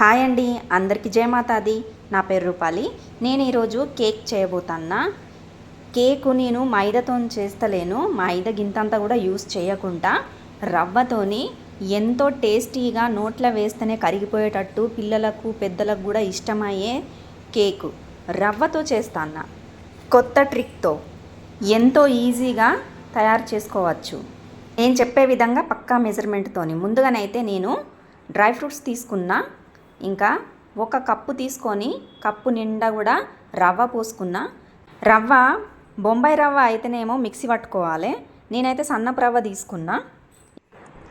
Hi అండి అందరికీ జయమాతాది నా పేరు రూపాలి. నేను ఈరోజు కేక్ చేయబోతున్నా. కేకు నేను మైదాతో చేస్తలేను. మైదా గింతంతా కూడా యూస్ చేయకుండా రవ్వతోని ఎంతో టేస్టీగా నోట్లో వేస్తేనే కరిగిపోయేటట్టు పిల్లలకు పెద్దలకు కూడా ఇష్టమయ్యే కేకు. రవ్వతో చేస్తాను కొత్త ట్రిక్తో ఎంతో ఈజీగా తయారు చేసుకోవచ్చు. నేను చెప్పే విధంగా పక్కా మెజర్మెంట్తోని. ముందుగానైతే నేను డ్రై ఫ్రూట్స్ తీసుకున్నా. ఇంకా ఒక కప్పు తీసుకొని కప్పు నిండా కూడా రవ్వ పోసుకున్న. రవ్వ బొంబాయి రవ్వ అయితేనేమో మిక్సీ పట్టుకోవాలి. నేనైతే సన్నపు రవ్వ తీసుకున్నా.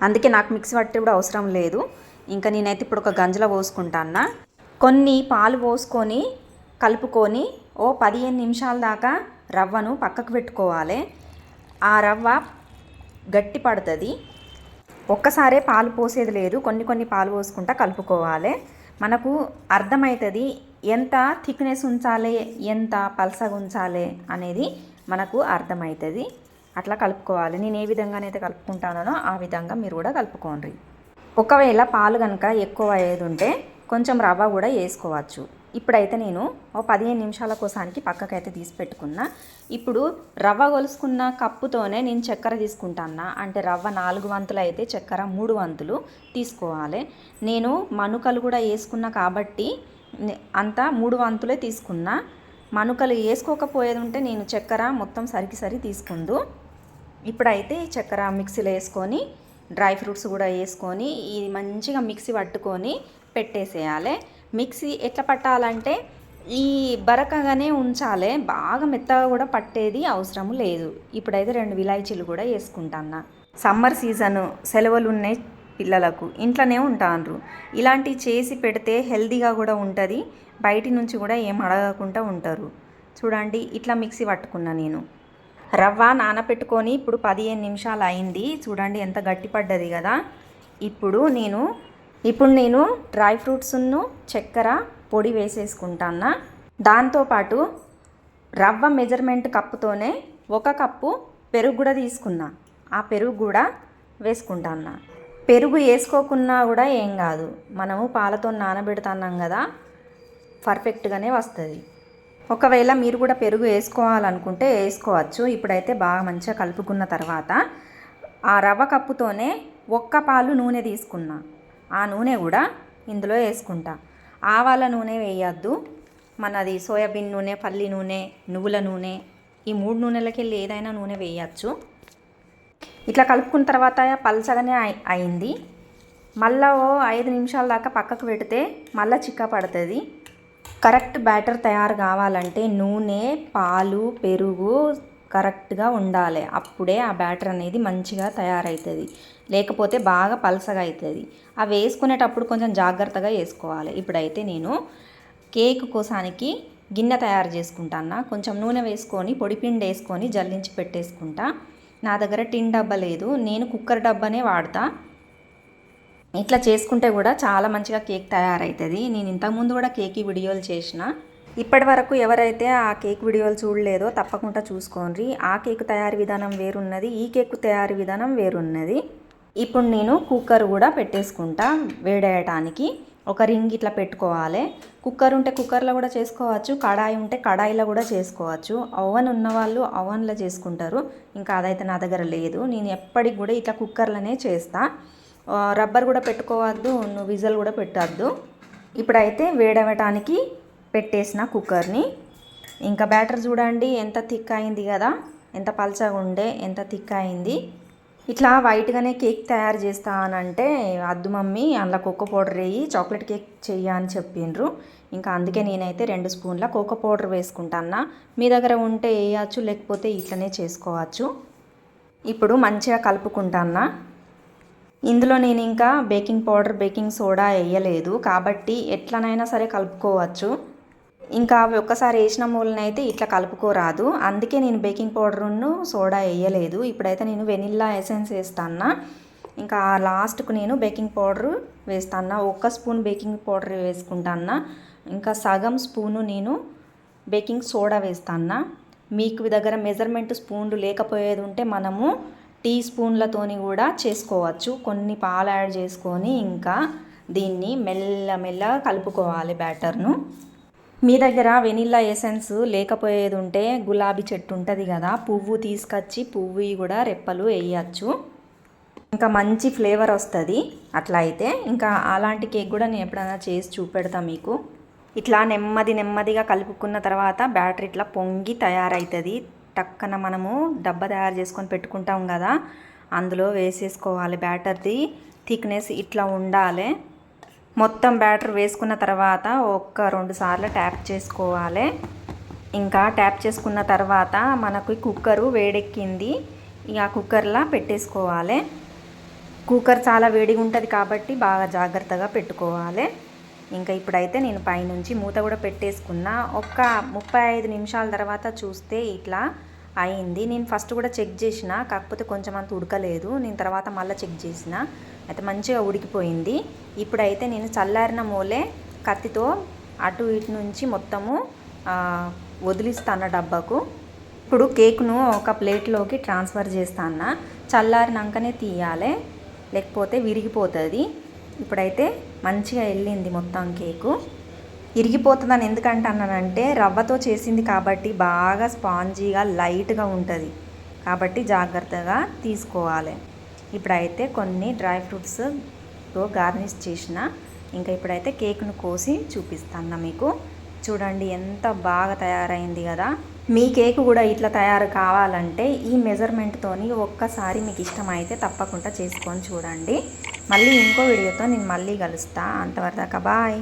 అందుకే నాకు మిక్సీ పట్టి కూడా అవసరం లేదు. ఇంకా నేనైతే ఇప్పుడు ఒక గంజలో పోసుకుంటాన్నా. కొన్ని పాలు పోసుకొని కలుపుకొని ఓ పదిహేను నిమిషాల దాకా రవ్వను పక్కకు పెట్టుకోవాలి. ఆ రవ్వ గట్టి పడుతుంది. ఒక్కసారే పాలు పోసేది లేదు. కొన్ని కొన్ని పాలు పోసుకుంటా కలుపుకోవాలి. మనకు అర్థమవుతుంది ఎంత థిక్నెస్ ఉంచాలి ఎంత పల్సగా ఉంచాలి అనేది మనకు అర్థమవుతుంది అట్లా కలుపుకోవాలి. నేను ఏ విధంగానైతే కలుపుకుంటానో ఆ విధంగా మీరు కూడా కలుపుకోండి. ఒకవేళ పాలు కనుక ఎక్కువ అయ్యేది ఉంటే కొంచెం రవ్వ కూడా వేసుకోవచ్చు. ఇప్పుడైతే నేను ఓ పదిహేను నిమిషాల కోసానికి పక్కకైతే తీసి పెట్టుకున్నా. ఇప్పుడు రవ్వ కొలుసుకున్న కప్పుతోనే నేను చక్కెర తీసుకుంటాను అంటే రవ్వ నాలుగు వంతులు అయితే చక్కెర మూడు వంతులు తీసుకోవాలి. నేను మనుకలు కూడా వేసుకున్నా కాబట్టి అంతా మూడు వంతులే తీసుకున్నా. మనుకలు వేసుకోకపోయేది ఉంటే నేను చక్కెర మొత్తం సరికి సరి తీసుకుందు ఇప్పుడైతే చక్కెర మిక్సీలో వేసుకొని డ్రై ఫ్రూట్స్ కూడా వేసుకొని ఇది మంచిగా మిక్సీ పట్టుకొని పెట్టేసేయాలి. మిక్సీ ఎట్లా పట్టాలంటే ఈ బరకగానే ఉంచాలి బాగా మెత్తగా కూడా పట్టేది అవసరం లేదు. ఇప్పుడైతే రెండు విలాయచీలు కూడా వేసుకుంటాను సమ్మర్ సీజన్ సెలవులు ఉన్నాయి పిల్లలకు ఇంట్లోనే ఉంటాండ్రు ఇలాంటివి చేసి పెడితే హెల్దీగా కూడా ఉంటుంది బయటి నుంచి కూడా ఏం అడగకుండా ఉంటారు. చూడండి ఇట్లా మిక్సీ పట్టుకున్నా నేను. రవ్వ నానపెట్టుకొని ఇప్పుడు పదిహేను నిమిషాలు అయింది. చూడండి ఎంత గట్టిపడ్డది కదా. ఇప్పుడు నేను ఇప్పుడు నేను డ్రై ఫ్రూట్స్ను చక్కెర పొడి వేసేసుకుంటాను దాంతోపాటు రవ్వ మెజర్మెంట్ కప్పుతోనే ఒక కప్పు పెరుగు కూడా తీసుకున్నా. ఆ పెరుగు కూడా వేసుకుంటాను పెరుగు వేసుకోకున్నా కూడా ఏం కాదు. మనము పాలతో నానబెడుతున్నాం కదా పర్ఫెక్ట్గానే వస్తుంది. ఒకవేళ మీరు కూడా పెరుగు వేసుకోవాలనుకుంటే వేసుకోవచ్చు. ఇప్పుడైతే బాగా మంచిగా కలుపుకున్న తర్వాత ఆ రవ్వ కప్పుతోనే ఒక్క పాలు నూనె తీసుకున్నా. ఆ నూనె కూడా ఇందులో వేసుకుంటా. ఆవాల నూనె వేయద్దు. మనది సోయాబీన్ నూనె పల్లి నూనె నువ్వుల నూనె ఈ మూడు నూనెలకి వెళ్ళి ఏదైనా నూనె వేయచ్చు. ఇట్లా కలుపుకున్న తర్వాత పల్చగానే అయింది. మళ్ళా ఓ ఐదు నిమిషాల దాకా పక్కకు పెడితే మళ్ళీ చిక్క పడుతుంది. కరెక్ట్ బ్యాటర్ తయారు కావాలంటే నూనె పాలు పెరుగు కరెక్ట్గా ఉండాలి. అప్పుడే ఆ బ్యాటర్ అనేది మంచిగా తయారవుతుంది లేకపోతే బాగా పలసగా అవుతుంది అవి వేసుకునేటప్పుడు కొంచెం జాగ్రత్తగా వేసుకోవాలి. ఇప్పుడైతే నేను కేక్ కోసానికి గిన్నె తయారు చేసుకుంటాను కొంచెం నూనె వేసుకొని పొడిపిండి వేసుకొని జల్లించి పెట్టేసుకుంటా. నా దగ్గర టిన్ డబ్బా లేదు. నేను కుక్కర్ డబ్బానే వాడతా. ఇట్లా చేసుకుంటే కూడా చాలా మంచిగా కేక్ తయారవుతుంది నేను ఇంతకుముందు కూడా కేక్ వీడియోలు చేసిన. ఇప్పటి వరకు ఎవరైతే ఆ కేక్ వీడియోలు చూడలేదో తప్పకుండా చూసుకోండి. ఆ కేక్ తయారీ విధానం వేరున్నది ఈ కేక్ తయారీ విధానం వేరున్నది. ఇప్పుడు నేను కుక్కర్ కూడా పెట్టేసుకుంటా వేడేయటానికి. ఒక రింగ్ ఇట్లా పెట్టుకోవాలి. కుక్కర్ ఉంటే కుక్కర్లో కూడా చేసుకోవచ్చు కడాయి ఉంటే కడాయిలో కూడా చేసుకోవచ్చు. ఓవెన్ ఉన్న వాళ్ళు ఓవెన్లో చేసుకుంటారు. ఇంకా అదైతే నా దగ్గర లేదు. నేను ఎప్పటికి కూడా ఇట్లా కుక్కర్లోనే చేస్తా. రబ్బర్ కూడా పెట్టుకోవద్దు నువ్వు విజల్ కూడా పెట్టద్దు. ఇప్పుడైతే వేడవటానికి పెట్టేసిన కుక్కర్ని. ఇంకా బ్యాటర్ చూడండి ఎంత థిక్ అయింది కదా. ఎంత పల్చగా ఉండే ఎంత థిక్ అయింది. ఇట్లా వైట్గానే కేక్ తయారు చేస్తా అంటే అద్దు మమ్మీ అందులో కోకో పౌడర్ వేయి చాక్లెట్ కేక్ చెయ్యి అని చెప్పిండ్రు. ఇంకా అందుకే నేనైతే రెండు స్పూన్ల కోకో పౌడర్ వేసుకుంటానా మీ దగ్గర ఉంటే వేయచ్చు లేకపోతే ఇట్లనే చేసుకోవచ్చు. ఇప్పుడు మంచిగా కలుపుకుంటానా ఇందులో నేను ఇంకా బేకింగ్ పౌడర్ బేకింగ్ సోడా వేయలేదు. కాబట్టి ఎట్లనైనా సరే కలుపుకోవచ్చు. ఇంకా అవి ఒక్కసారి వేసిన మూలనైతే ఇట్లా కలుపుకోరాదు. అందుకే నేను బేకింగ్ పౌడర్ను సోడా వేయలేదు. ఇప్పుడైతే నేను వెనిల్లా ఎసెన్స్ వేస్తాను ఇంకా లాస్ట్కు నేను బేకింగ్ పౌడర్ వేస్తాను ఒక్క స్పూన్ బేకింగ్ పౌడర్ వేసుకుంటాను ఇంకా సగం స్పూను నేను బేకింగ్ సోడా వేస్తాను మీకు దగ్గర మెజర్మెంట్ స్పూన్లు లేకపోయేది ఉంటే మనము టీ స్పూన్లతోని కూడా చేసుకోవచ్చు. కొన్ని పాలు యాడ్ చేసుకొని ఇంకా దీన్ని మెల్లమెల్ల కలుపుకోవాలి బ్యాటర్ను. మీ దగ్గర వెనిల్లా ఎసెన్స్ లేకపోయేది ఉంటే గులాబీ చెట్టు ఉంటుంది కదా పువ్వు తీసుకొచ్చి పువ్వు కూడా రెప్పలు వేయచ్చు ఇంకా మంచి ఫ్లేవర్ వస్తుంది. అట్లా అయితే ఇంకా అలాంటి కేక్ కూడా నేను ఎప్పుడైనా చేసి చూపెడతా మీకు. ఇట్లా నెమ్మది నెమ్మదిగా కలుపుకున్న తర్వాత బ్యాటరీ ఇట్లా పొంగి తయారవుతుంది టక్కన మనము డబ్బా తయారు చేసుకొని పెట్టుకుంటాం కదా అందులో వేసేసుకోవాలి బ్యాటర్ది. థిక్నెస్ ఇట్లా ఉండాలి. మొత్తం బ్యాటర్ వేసుకున్న తర్వాత ఒక్క రెండు సార్లు ట్యాప్ చేసుకోవాలి. ఇంకా ట్యాప్ చేసుకున్న తర్వాత మనకు కుక్కరు వేడెక్కింది. ఇక కుక్కర్లా పెట్టేసుకోవాలి. కుక్కర్ చాలా వేడిగా ఉంటుంది కాబట్టి బాగా జాగ్రత్తగా పెట్టుకోవాలి. ఇంకా ఇప్పుడైతే నేను పైనుంచి మూత కూడా పెట్టేసుకున్నా. ఒక్క ముప్పై ఐదు నిమిషాల తర్వాత చూస్తే ఇట్లా అయింది. నేను ఫస్ట్ కూడా చెక్ చేసిన కాకపోతే కొంచెం అంత ఉడకలేదు. నేను తర్వాత మళ్ళీ చెక్ చేసిన అయితే మంచిగా ఉడికిపోయింది. ఇప్పుడైతే నేను చల్లారిన మూలే కత్తితో అటు ఇటు నుంచి మొత్తము ఆ, వదిలిస్తాను డబ్బాకు. ఇప్పుడు కేక్ను ఒక ప్లేట్లోకి ట్రాన్స్ఫర్ చేస్తాను చల్లారినాకనే తీయాలి లేకపోతే విరిగిపోతుంది. ఇప్పుడైతే మంచిగా వెళ్ళింది మొత్తం కేకు. ఇరిగిపోతుందని ఎందుకంటే అన్నానంటే రవ్వతో చేసింది కాబట్టి బాగా స్పాంజీగా లైట్గా ఉంటుంది. కాబట్టి జాగ్రత్తగా తీసుకోవాలి. ఇప్పుడైతే కొన్ని డ్రై ఫ్రూట్స్తో గార్నిష్ చేసిన ఇంకా ఇప్పుడైతే కేక్ను కోసి చూపిస్తాను మీకు. చూడండి ఎంత బాగా తయారైంది కదా. మీ కేక్ కూడా ఇట్లా తయారు కావాలంటే ఈ మెజర్మెంట్తోని ఒక్కసారి మీకు ఇష్టమైతే తప్పకుండా చేసుకొని చూడండి. మళ్ళీ ఇంకో వీడియోతో నేను మళ్ళీ కలుస్తా. అంతవరదాకా బాయ్.